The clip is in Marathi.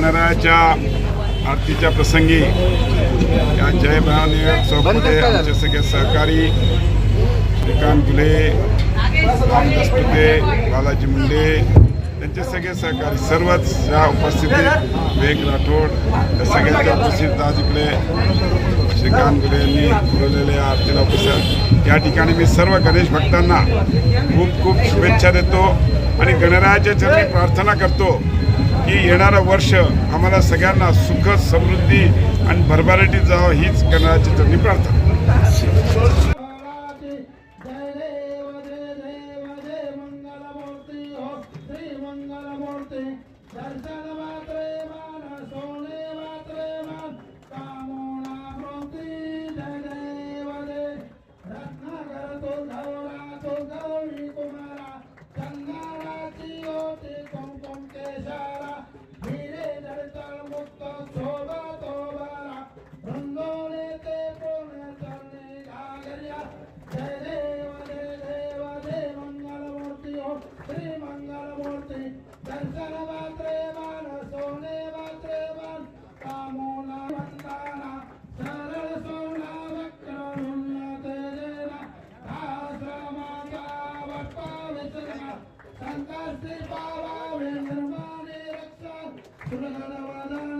गणरायाच्या आरतीच्या प्रसंगी या जय भवानी चौकमध्ये आमचे सगळे सहकारी श्रीकांत गुले रामदास पुते बालाजी मुंडे त्यांचे सगळे सहकारी सर्वच या उपस्थितीत वेग राठोड या सगळ्यांच्या उपस्थित आज इकडे श्रीकांत गुले यांनी पुरवलेल्या आरतीला उपस्थित. या ठिकाणी मी सर्व गणेश भक्तांना खूप खूप शुभेच्छा देतो आणि गणरायाच्या चरणी प्रार्थना करतो. की येणारं वर्ष आम्हाला सगळ्यांना सुख समृद्धी आणि भरभराटीत जावं हीच गणरायाच्या त्यांनी प्रार्थना. दर्शन जय देव जय देव जय मंगलमूर्ती हो श्री मंगलमूर्ती दर्शन मात्रे मान सोने मात्रे मान वंदना सरळ सोना वक्र तेजेना आश्रमाचा बाप्पा विसर्गा संकष्टी पावावे निर्माणे रक्षा सुरगणवदना